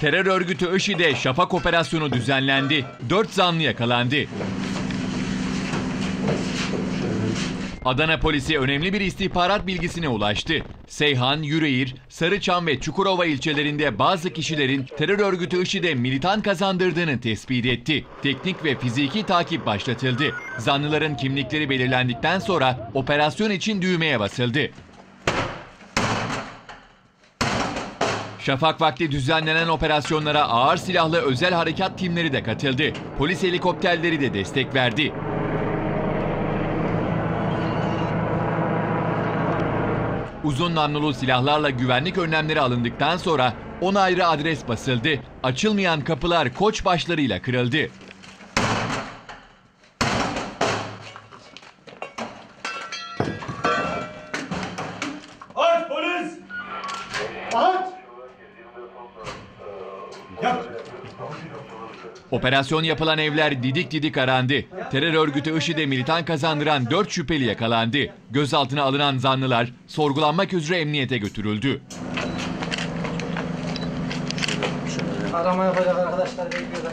Terör örgütü IŞİD'e şafak operasyonu düzenlendi. 4 zanlı yakalandı. Adana polisi önemli bir istihbarat bilgisine ulaştı. Seyhan, Yüreğir, Sarıçam ve Çukurova ilçelerinde bazı kişilerin terör örgütü IŞİD'e militan kazandırdığını tespit etti. Teknik ve fiziki takip başlatıldı. Zanlıların kimlikleri belirlendikten sonra operasyon için düğmeye basıldı. Şafak vakti düzenlenen operasyonlara ağır silahlı özel harekat timleri de katıldı. Polis helikopterleri de destek verdi. Uzun namlulu silahlarla güvenlik önlemleri alındıktan sonra 10 ayrı adres basıldı. Açılmayan kapılar koç başlarıyla kırıldı. Aç polis! Aç! Yap! Operasyon yapılan evler didik didik arandı. Terör örgütü IŞİD'e militan kazandıran 4 şüpheli yakalandı. Gözaltına alınan zanlılar sorgulanmak üzere emniyete götürüldü. Arama yapacak arkadaşlar bekliyorlar.